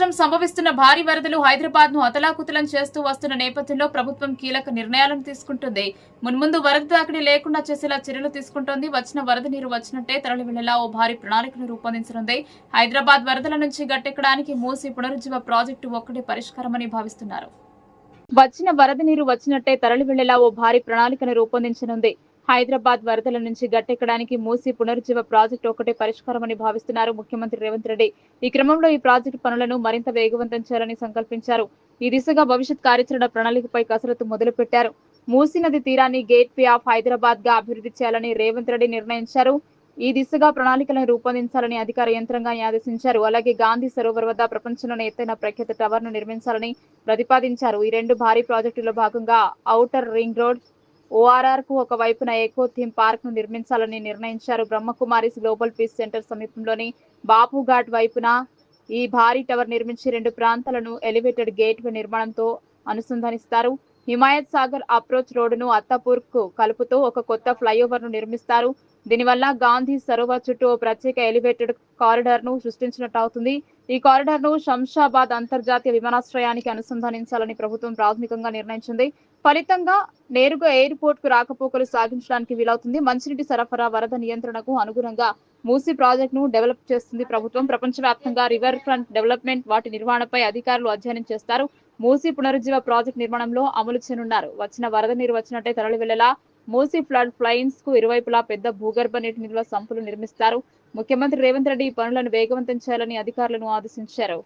రాష్ట్రం సంభవిస్తున్న భారీ వరదలు హైదరాబాద్ను అతలాకుతలం చేస్తూ వస్తున్న నేపథ్యంలో ప్రభుత్వం కీలక నిర్ణయాలను తీసుకుంటుంది. మున్ముందు వరద తాకిడి లేకుండా చేసేలా చర్యలు తీసుకుంటోంది. వచ్చిన వరద నీరు వచ్చినట్టే తరలి వెళ్ళేలా ఓ భారీ ప్రణాళికను రూపొందించనుంది. హైదరాబాద్ వరదల నుంచి గట్టెక్కడానికి మూసి పునరుజ్జీవ ప్రాజెక్టు ఒక్కటే పరిష్కారమని భావిస్తున్నారు. వచ్చిన వరద నీరు వచ్చినట్టే తరలి వెళ్ళేలా ఓ భారీ ప్రణాళికను రూపొందించనుంది. హైదరాబాద్ వరదల నుంచి గట్టెక్కడానికి మూసి పునరుజ్జీవ ప్రాజెక్టు ఒకటే పరిష్కారమని భావిస్తున్నారు ముఖ్యమంత్రి రేవంత్ రెడ్డి. ఈ క్రమంలో ఈ ప్రాజెక్టు పనులను మరింత వేగవంతం చేయాలని సంకల్పించారు. ఈ దిశగా భవిష్యత్ కార్యాచరణ ప్రణాళికపై కసరత్తు మొదలుపెట్టారు. మూసీ నది తీరాన్ని గేట్ వే ఆఫ్ హైదరాబాద్గా అభివృద్ధి చేయాలని రేవంత్ రెడ్డి నిర్ణయించారు. ఈ దిశగా ప్రణాళికలను రూపొందించాలని అధికార యంత్రాంగాన్ని ఆదేశించారు. అలాగే గాంధీ సరోవర్ వద్ద ప్రపంచంలోనే ఎత్తైన ప్రఖ్యాత టవర్ను నిర్మించాలని ప్రతిపాదించారు. ఈ రెండు భారీ ప్రాజెక్టులో భాగంగా ఔటర్ రింగ్ రోడ్ ఓఆర్ఆర్కు ఒక వైపున ఎకో థీమ్ పార్క్ను నిర్మించాలని నిర్ణయించారు బ్రహ్మకుమారిస్ గ్లోబల్ పీస్ సెంటర్ సమీపంలోని బాపు ఘాట్ వైపున ఈ భారీ టవర్ నిర్మించి రెండు ప్రాంతాలను ఎలివేటెడ్ గేట్ వే నిర్మాణంతో అనుసంధానిస్తారు. హిమాయత్ సాగర్ అప్రోచ్ రోడ్డును అత్తాపూర్కు కలుపుతూ ఒక కొత్త ఫ్లైఓవర్ను నిర్మిస్తారు. దీనివల్ల గాంధీ సరోవర్ చుట్టూ ప్రత్యేక ఎలివేటెడ్ కారిడార్ను సృష్టించినట్టు అవుతుంది. ఈ కారిడార్ను శంషాబాద్ అంతర్జాతీయ విమానాశ్రయానికి అనుసంధానించాలని ప్రభుత్వం ప్రాథమికంగా నిర్ణయించింది. ఫలితంగా నేరుగా ఎయిర్పోర్ట్కు రాకపోకలు సాగించడానికి వీలవుతుంది. మంచినీటి సరఫరా వరద నియంత్రణకు అనుగుణంగా మూసీ ప్రాజెక్ట్ను డెవలప్ చేస్తుంది ప్రభుత్వం. ప్రపంచవ్యాప్తంగా రివర్ ఫ్రంట్ డెవలప్మెంట్ వాటి నిర్వహణపై అధికారులు అధ్యయనం చేస్తారు. మూసీ పునరుజ్జీవ ప్రాజెక్ట్ నిర్మాణంలో అమలు చేయనున్నారు. వచ్చిన వరద నీరు వచ్చినట్టే తరలి వెళ్ళేలా మూసీ ఫ్లడ్ ప్లైన్స్కు ఇరువైపులా పెద్ద భూగర్భ నీటి నిల్వ సంపులు నిర్మిస్తారు. ముఖ్యమంత్రి రేవంత్ రెడ్డి ఈ పనులను వేగవంతం చేయాలని అధికారులను ఆదేశించారు.